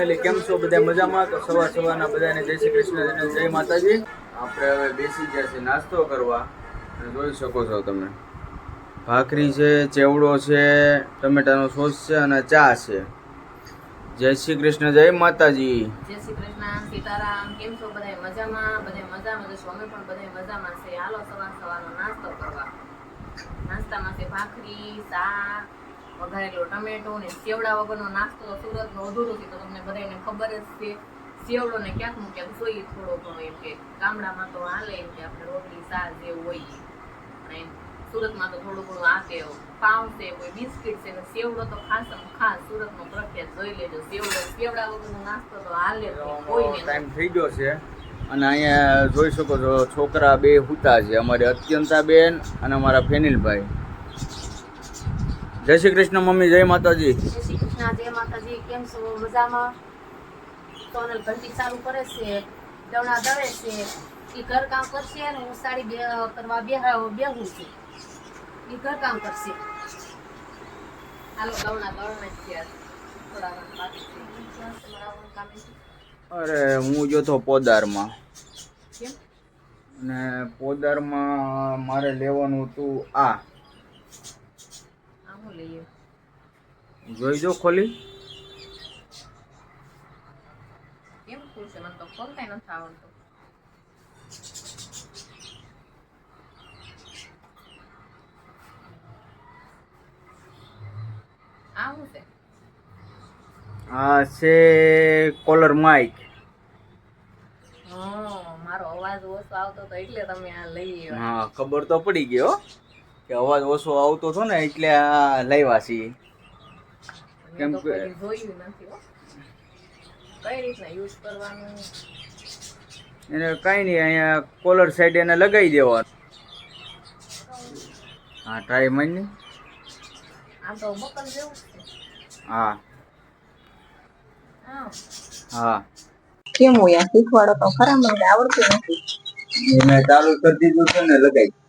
Family કેમ છો? બધા મજામાં? તો સવાર સવારના બધાને જય શ્રી કૃષ્ણ અને જય માતાજી. આપણે હવે બેસી ગયા છે નાસ્તો કરવા. અને જોઈ શકો છો તમે. ભાખરી છે ચેવડો છે ટમેટાનો સોસ છે અને ચા છે. જય શ્રી કૃષ્ણ જય માતાજી. જય શ્રી કૃષ્ણ સીતારામ. કેમ છો બધા મજામાં? બધા મજામાં? જશો અમે પણ બધા મજામાં છે. હાલો સવાર સવારનો નાસ્તો કરવા. નાસ્તામાં છે ભાખરી શાક વઘારેલો ટમેટો ને સેવડા વગરનો નાસ્તો તો સુરતનો અધૂરો છે. તો તમને બધાને ખબર જ છે સેવડો ને ક્યાંકનું ક્યાંક જોઈએ થોડો ઘણો એમ કે ગામડામાં તો હાલે એમ કે આપણે રોટલી શાક જેવું હોય અને સુરતમાં તો થોડું ઘણું આ કે પાઉં છે કોઈ બિસ્કિટ છે ને સેવડો તો ખાસ ખાસ સુરતનો પ્રખ્યાત જોઈ લેજો. સેવડો સેવડા વગરનો નાસ્તો તો હાલે નહીં. ટાઈમ થઈ ગયો છે. અને અહીંયા જોઈ શકો છો છોકરા બે હુતા છે. અમારે અત્યંતા બેન અને અમારા ફેનિલભાઈ. જય શ્રી કૃષ્ણ મમ્મી જય માતાજી. જય શ્રી કૃષ્ણ જય માતાજી. કેમ છો? મજામાં? સોનલ ઘંટી ચાલુ કરે છે દવણા દવે છે એ ઘર કામ કરશે અને હું સાડી બે કરવા બે બેહું છું. એ ઘર કામ કરશે. હાલો દવણા દવણા છે. થોડા બાકી છે. કામ અરે હું જો તો પોદારમાં. કેમ? અને પોદારમાં મારે લેવાનું હતું આ. હું લઈએ? જોઈ જો ખોલી. કેમ છે મને તો ખોલતા નથી આવડતું. આ છે? કોલર માઇક હા મારો અવાજ ઓછો આવતો તો એટલે તમે આ લઈ હા ખબર તો પડી ગયો કે અવાજ ઓછો આવતો હતો ને એટલે આ લાવ્યા છીએ. કેમ કે- હો. એને કાંઈ નહીં અહીંયા કોલર સાઈડ એને લગાવી દેવાનું. હા ટ્રાય મન હા. હા. હા. કેમ હોય આ શીખવાડો તો ખરા મને આવડતું નથી. મેં ચાલુ કરી દીધું છે ને લગાવી.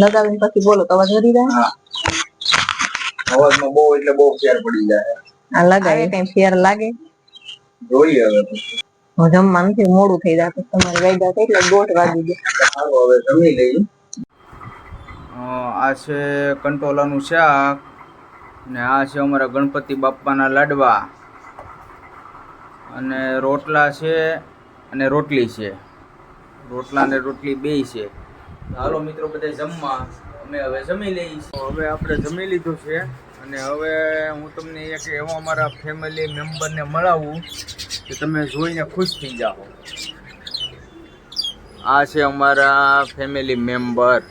લગાવીને પછી બોલો તો અવાજ વધી જાય? હા. અવાજમાં બહુ એટલે બહુ ફેર પડી જાય. આ લગાવે કઈ ફેર લાગે? જોઈએ હવે હું જમવા નથી મોડું થઈ જાય પછી તમારે વાગ્યા થાય એટલે દોઢ વાગી સારું હવે જમી લઈએ. આ છે કંટોલાનું શાક ને આ છે અમારા ગણપતિ બાપ્પાના લાડવા. અને રોટલા છે અને રોટલી છે. રોટલા ને રોટલી બે છે. હાલો મિત્રો બધા જમવા. અમે હવે જમી લઈએ હવે આપણે જમી લીધું છે અને હવે હું તમને એક એવો અમારા ફેમિલી મેમ્બરને મળાવું કે તમે જોઈને ખુશ થઈ જાઓ. આ છે અમારા ફેમિલી મેમ્બર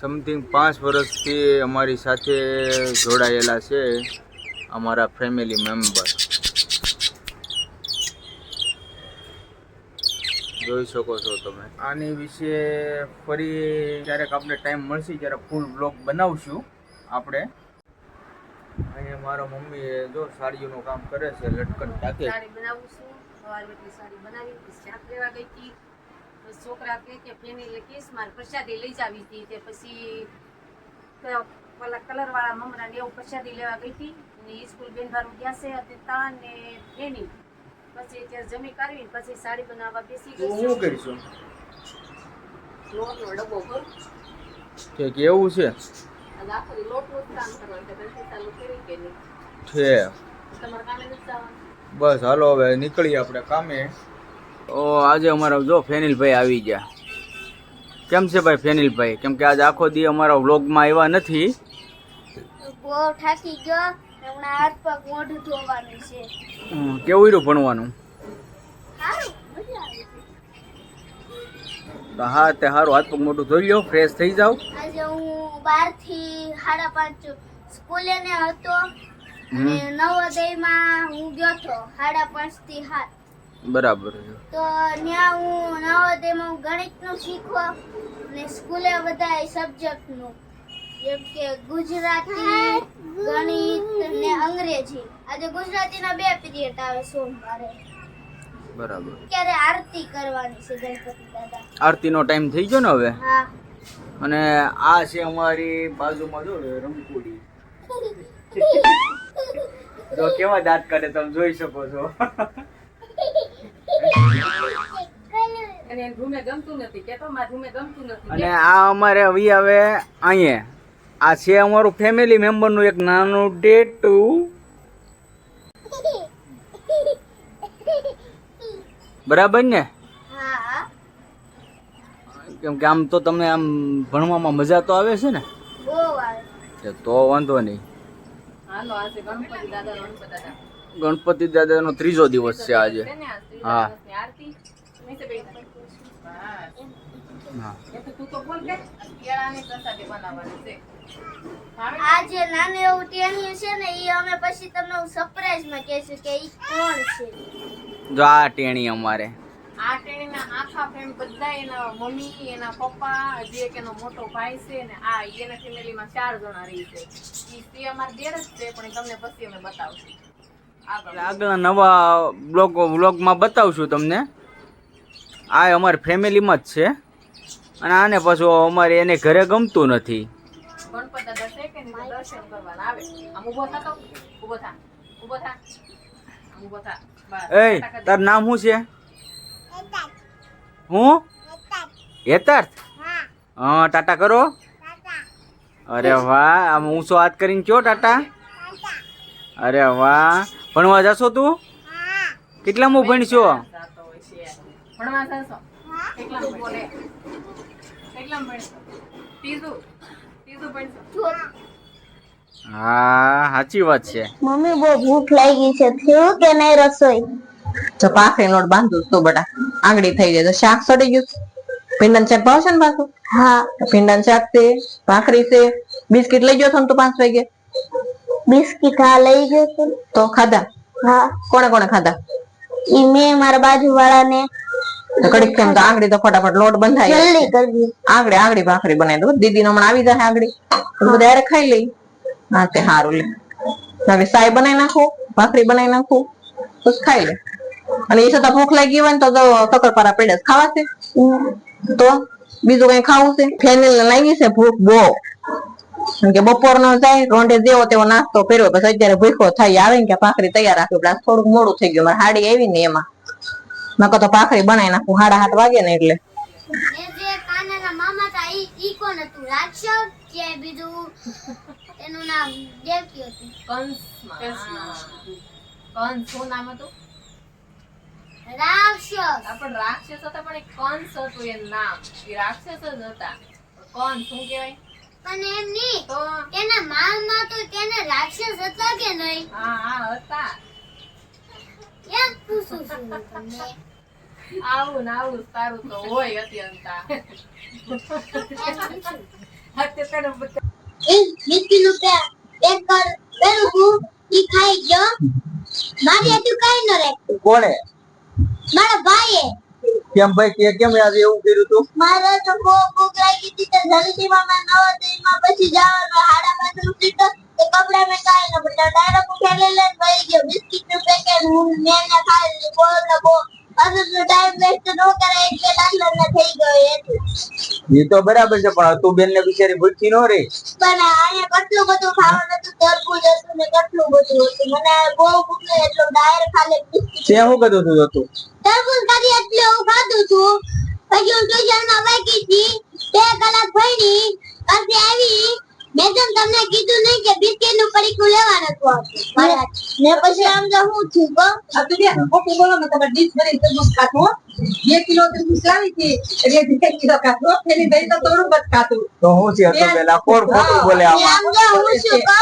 સમથિંગ પાંચ વર્ષથી અમારી સાથે જોડાયેલા છે અમારા ફેમિલી મેમ્બર જોઈ શકો છો તમે. આની વિશે ફરી ક્યારેક આપણે ટાઈમ મળશે ત્યારે ફૂલ બ્લોગ બનાવશું આપણે. અહીંયા મારા મમ્મી જો સાડીઓનું કામ કરે છે લટકન ટાકે સાડી બનાવું છું. સવારે સાડી બનાવી પછી શાક લેવા ગઈ હતી. છોકરા કહે કે ફેની એટલે કેસ મારે પ્રસાદી લઈ જાવી હતી. તે પછી પેલા કલર વાળા મમરા ને એવું પ્રસાદી લેવા ગઈ હતી. અને સ્કૂલ બેનભારું ગયા છે તા ને ફેની પછી અત્યારે જમી કાઢવી પછી સાડી બનાવવા બેસી ગઈ શું છું કરીશું? લોટનો ડબ્બો ભર. કે કેવું છે? આખરી લોટનું જ કામ કરવાનું એટલે ઘંટી ચાલુ કરી કે નહીં? છે. તમારે કામે નથી જવાનું? બસ હાલો હવે નીકળીએ આપણે કામે. ઓ આજે અમારા જો ફેનિલભાઈ આવી ગયા. કેમ છે ભાઈ ફેનિલભાઈ? કેમ કે આજે આખો દી અમારા વ્લોગમાં આવ્યા નથી? બહુ થાકી ગયો. હમણાં હાથ પગ મોઢું ધોવાનું છે. કેવું રહ્યું ભણવાનું? તો હા તે સારું હાથ પગ મોટું ધોઈ લો ફ્રેશ થઈ જાવ આજે હું બારથી સાડા પાંચ સ્કૂલે ને હતો અને નવોદયમાં હું ગયો હતો સાડા પાંચથી સાત. બરાબર તો ત્યાં હું નવોદયમાં હું ગણિતનું શીખવા અને સ્કૂલે બધા સબ્જેક્ટનું જેમ કે ગુજરાતી ગણિત ને અંગ્રેજી. આજે ગુજરાતીના બે પીરિયડ આવે સોમવારે. બરાબર. ક્યારે આરતી કરવાની છે ગણપતિ દાદા. આરતીનો ટાઈમ થઈ ગયો ને હવે? હા. અને આ છે અમારી બાજુમાં જો રંગપુડી જો કેવા દાંત કાઢે તમે જોઈ શકો છો. અને એને રૂમે ગમતું નથી કેતો મારે રૂમે ગમતું નથી. અને આ અમારે હવે આવે અહીંયા. આ છે અમારું ફેમિલી મેમ્બરનું એક નાનું ડેટું બરાબર ને? કેમ કે આમ તો તમને આમ ભણવામાં મજા તો આવે છે ને? તો વાંધો નહીં. ગણપતિ દાદા. ગણપતિ દાદાનો ત્રીજો દિવસ છે આજે. ને આજ નાનું એવું ટેન્યુ છે ને એ અમે પછી તમને સરપ્રાઈઝમાં કહેશું કે એ કોણ છે? જો આ ટેણી અમારે. આ ટેણીના આખા ફ્રેન્ડ બધા એના મમ્મી એના પપ્પા જે એક એનો મોટો ભાઈ છે ને આ એના ફેમિલીમાં ચાર જણા રહી છે. એ તે અમારા દેર જ છે પણ તમને પછી અમે બતાવશું. આગળ આગળના નવા બ્લોગ વ્લોગમાં બતાવશું તમને. આ અમારી ફેમિલીમાં જ છે. અને આને પાછું અમારે એને ઘરે ગમતું નથી. એ તાર નામ શું છે? હું? હેતાર્થ. હા. ટાટા કરો. અરે વાહ આમ ઊંચો હાથ કરીને કયો ટાટા? અરે વાહ. ભણવા જશો તું? કેટલામું ભણશો? જાતો હોય છે. ભણવા જશો? કેટલામાં ભણશો ત્રીજું ત્રીજું ભણશો હા સાચી વાત છે. મમ્મી બહુ ભૂખ લાગી છે. થયું કે નહીં રસોઈ? જો પાખરી લોટ બાંધું તો બટા આંગળી થઈ જાય તો શાક સડી ગયું પિંડન શાક ભાવશે ને પાછું? હા. પિંડન શાક છે ભાખરી છે. બિસ્કિટ લઈ ગયો છો તો તું પાંચ વાગે? બિસ્કિટ હા લઈ ગયો તો ખાધા? હા. કોણે કોણે ખાધા? ઈ મેં મારા બાજુ વાળાને તો કડીક કેમ તો આંગળી તો ફટાફટ લોટ બંધાય જલ્દી કરવી આંગળી આંગળી ભાખરી બનાવી દો દીદી નો હમણાં આવી જાય આંગળી. બધા હારે ખાઈ લઈ. હા તે સારું લે. હવે સાય બનાવી નાખું ભાખરી બનાવી નાખું બસ ખાઈ લે. અને એ છતાં ભૂખ લાગી હોય ને તો સકરપારા પેડે ખાવાશે તો બીજું કઈ ખાવું છે? ફેનિલ લાગી છે ભૂખ બહુ. કે બપોર નો જાય રોંઢે જેવો તેવો નાસ્તો કર્યો પછી અત્યારે ભૂખો થાય આવે ને કે ભાખરી તૈયાર આ થોડુંક મોડું થઈ ગયું. મારે હાડી આવી ને એમાં. નકર તો ભાખરી બનાવી નાખું સાડા સાત વાગે ને એટલે. એ જે કાનાના મામા હતા ઈ ઈ કોણ હતું? રાક્ષસ કે બીજું? એનું નામ દેવકી હતું. કંસમાં. હા. કંસ શું નામ હતું? રાક્ષસ. આ પણ રાક્ષસ હતા પણ એક કંસ હતું એનું નામ. એ રાક્ષસ જ હતા. કંસ શું કેવાય પણ એમ નહીં તો એના મામા તો તેને રાક્ષસ હતા કે નહીં? હા હા હતા. એમ પૂછું છું તમને આવું આવું સારું તો હોય અત્યંતા અત્યારે બધા એ બિસ્કીનું કર પેલું ઈ ખાઈ ગયો? મારી હતું કઈ ન રે કોણે? મારા ભાઈએ. કેમ ભાઈ કે કેમ આજે એવું કર્યું તું? મારે તો બહુ ભૂખ લાગી હતી તો મેં નવોદયમાં પછી જવાનું હાડા બાથરૂમ સીધો તો કપડા મેં કાંઈ ન ડાયરેક્ટ ઉઠ્યા લઈ લઈને વહી ગયો બિસ્કિટનું પેકેટ મેં ને બોલ ને બો અરે ટાઈમ વેસ્ટ ન કરે એટલે દાખલો ને થઈ ગયો એટલે એ તો બરાબર છે પણ તું બેન ને બિચારી ભૂખી નો રે પણ અહીંયા કેટલું બધું ખાવાનું હતું તરબૂજ હતું ને કેટલું બધું હતું. મને બહુ ભૂખ લાગી એટલો ડાયર ખાલે તે શું કીધું તું હતું? તરબૂજ ખાધી એટલે હું ખાધું છું. પછી હું ટ્યુશનમાં વાગી હતી બે કલાક ભણી પછી આવી મેં તો તમને કીધું નહીં કે બિસ્કિટનું પડીકું લેવાનું હતું ને પછી આમ તો હું છું કો આ તો બે ઓકે બોલો ને ડીશ ભરી તરબૂચ ખાતું. બે કિલો તરબૂચ લાવી હતી એટલે બે કિલો ખાતો ફેરી દઈ તો થોડું બસ ખાતું તો હું છે તો પેલા કોણ ખોટું બોલે આમાં? આમ તો હું છું કો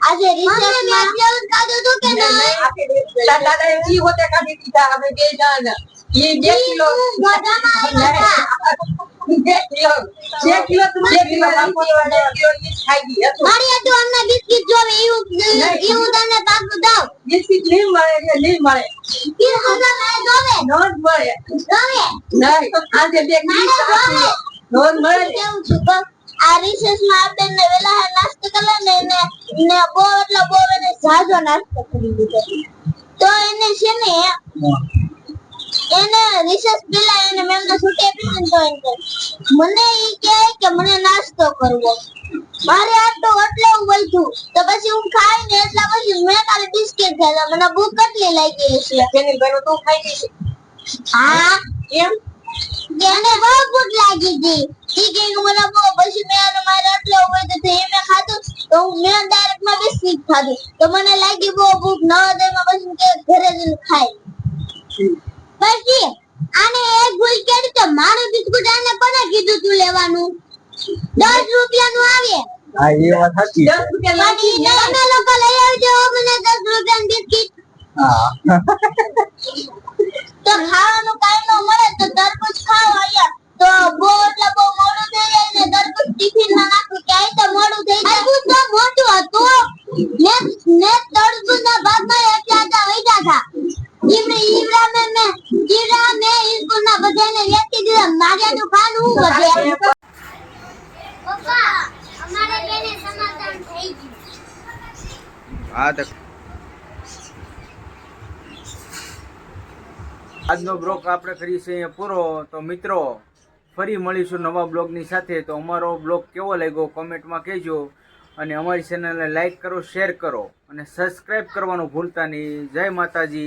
આજે રિસેસમાં જેવું જ ખાધું હતું કે ના દાદા એ જી હોતે ખાધી દીધા અમે બે જણ. ઈ બે કિલો બધામાં આવ્યા બે કિલો બે કિલો તું બે કિલો વાપરવા બે કિલો ઈ જ ખાઈ ગઈ હતું મારી હતું અમને બિસ્કિટ જોવે એવું એવું તમને પાકું દઉં બિસ્કિટ નહીં મળે એટલે નહીં મળે કે હમણાં મારે જોવે નો જ મળે જોવે નહીં આજે બે કિલો આપી નો જ મળે કેવું છું કહો આ રિસેસમાં આપણને વેલા હાર નાસ્તો કરે ને એને ને બહુ એટલે બહુ એને ઝાઝો નાસ્તો કરી દીધો તો એને છે ને એને રિસર્ચ પેલા એને મેમ તો છૂટી આપી ને તો એમ મને એ કહે કે મને નાસ્તો કરવો. મારે આ તો એટલે વધ્યું તો પછી હું ખાઈ ને એટલા પછી મેં કાલે બિસ્કિટ ખાધા. મને ભૂખ કેટલી લાગી છે જેની બેનો તું ખાઈ ગઈ છે. હા? એમ? એને બહુ ભૂખ લાગી હતી. ઈ કે મને બહુ પછી મેં અને મારે એટલો હોય તો એ મેં ખાધું તો હું મેં ડાયરેક્ટમાં બિસ્કિટ ખાધું. તો મને લાગી બહુ ભૂખ ન હતી પછી કે ઘરે જઈને ખાઈ. પછી આને એ ભૂલ કરી તો મારું બિસ્કુટ આને કોને કીધું તું લેવાનું? દસ રૂપિયાનું આવે. હા એ વાત સાચી દસ રૂપિયા તમે લોકો લઈ આવજો મને દસ રૂપિયાનું બિસ્કિટ. હા. તો ખાવાનું કાઈ ન મળે તો તરબૂચ ખાવ અહીંયા. તો બહુ એટલે બહુ મોડું થઈ જાય ને તરબૂચ ટિફિનમાં નાખું ક્યાંય તો મોડું થઈ જાય તરબૂચ તો મોટું હતું ને ને તરબૂચ ના ભાગમાં એટલા હતા વૈધા હતા ઈવરે ઈવરા મે મે ઈવરા મે સ્કૂલ ના બધાને વેચી દીધા મારે તો ખાનું હું વધે પપ્પા અમારે બેને સમાધાન થઈ ગયું હા તો આજનો બ્લોગ આપણે કરીએ છીએ પૂરો. તો મિત્રો, ફરી મળીશું નવા બ્લોગની સાથે. તો અમારો બ્લોગ કેવો લાગ્યો કોમેન્ટમાં કહેજો. અને અમારી ચેનલને લાઈક કરો, શેર કરો. અને સબસ્ક્રાઈબ કરવાનું ભૂલતા નહીં. જય માતાજી.